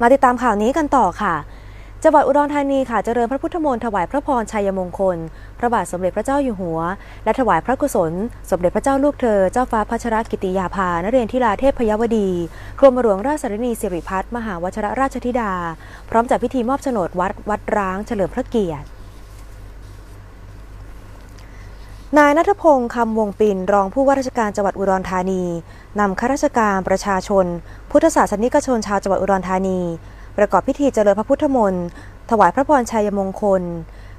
มาติดตามข่าวนี้กันต่อค่ะจังหวัดอุดรธานีค่ะเจริญพระพุทธมนต์ถวายพระพรชัยมงคล พระบาทสมเด็จพระเจ้าอยู่หัว และถวายพระกุศล สมเด็จพระเจ้าลูกเธอ เจ้าฟ้าพัชรกิติยาภานเรนทิราเทพพยวดีกรมหลวงราชสารนีสิริพัฒน์มหาวชรราชธิดา พร้อมจัดพิธีมอบโฉนดวัดวัดร้างเฉลิมพระเกียรติ นายนัทพงศ์คำวงปินรองผู้ว่าราชการจังหวัดอุดรธานีนำข้าราชการประชาชน พุทธศาสนิกชนชาวจังหวัดอุดรธานี ประกอบพิธีเจริญพระพุทธมนต์ถวายพระพรชัยมงคล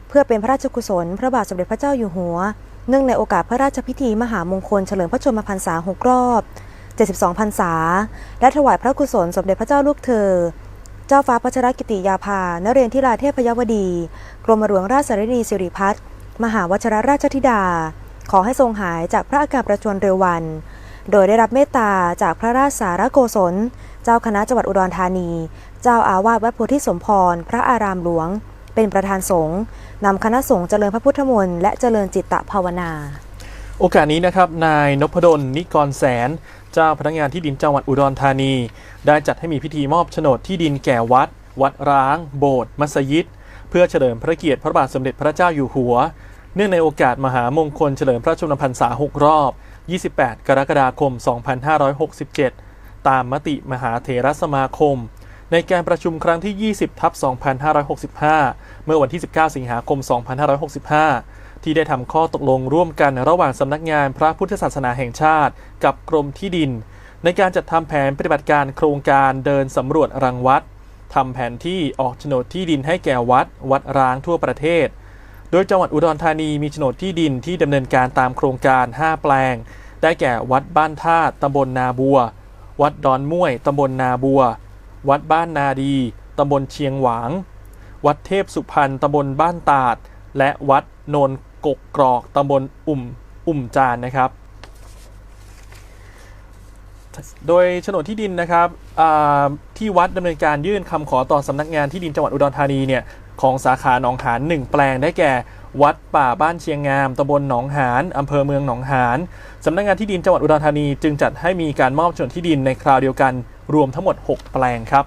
เพื่อเป็นพระราชกุศล พระบาทสมเด็จพระเจ้าอยู่หัว เนื่องในโอกาสพระราชพิธีมหามงคลเฉลิมพระชนมพรรษาหกรอบ 72พรรษา และถวายพระกุศลสมเด็จพระเจ้าลูกเธอ เจ้าฟ้าพัชรกิติยาภานเรนทิราเทพยวดี กรมหลวงราชสารนีสิริพัฒน์ มหาวชรราชธิดา ขอให้ทรงหายจากพระอาการประชวรเร็ววัน โดยได้รับเมตตาจากพระราชสารโกศล เจ้าคณะจังหวัดอุดรธานี เจ้าอาวาสวัดโพธิสมพร พระอารามหลวง เป็นประธานสงฆ์นำคณะสงฆ์เจริญพระพุทธมนต์และเจริญจิตตภาวนา โอกาสนี้นะครับนายนพดลนิกรแสน เจ้าพนักงานที่ดินจังหวัดอุดรธานี ได้จัดให้มีพิธีมอบโฉนดที่ดินแก่วัด วัดร้าง โบสถ์มัสยิดเพื่อเฉลิมพระเกียรติพระบาทสมเด็จพระเจ้าอยู่หัว เนื่องในโอกาสมหามงคลเฉลิมพระชนมพรรษา 6 รอบ 28 กรกฎาคม 2567 ตามมติมหาเถรสมาคม ในการประชุมครั้งที่ 20 ทับ 2565 เมื่อวันที่ 19 สิงหาคม 2565 ที่ได้ทำข้อตกลงร่วมกันระหว่างสำนักงานพระพุทธศาสนาแห่งชาติ กับกรมที่ดิน ในการจัดทำแผนปฏิบัติการโครงการเดินสำรวจรังวัดทำแผนที่ออกโฉนดที่ดินให้แก่วัด วัดร้างทั่วประเทศ โดยจังหวัดอุดรธานีมีโฉนดที่ดินที่ดำเนินการตามโครงการ 5 แปลง ได้แก่วัดบ้านธาตำบลนาบัว วัดดอนม่วยตำบลนาบัว วัดบ้านนาดีตำบลเชียงหวาง วัดเทพสุพรรณตำบลบ้านตาด และวัดโนนกกกรอกตำบลอุ่มอุ่มจานนะครับ โดยโฉนดที่ดินนะครับที่วัดดำเนินการยื่นคำขอต่อสำนักงานที่ดินจังหวัดอุดรธานีเนี่ย ของสาขาหนองหานหนึ่งแปลงได้แก่ วัดป่าบ้านเชียงงามตำบลหนองหานอำเภอเมืองหนองหานสำนักงานที่ดินจังหวัดอุดรธานีจึงจัดให้มีการมอบโฉนดที่ดินในคราวเดียวกัน รวมทั้งหมด 6 แปลงครับ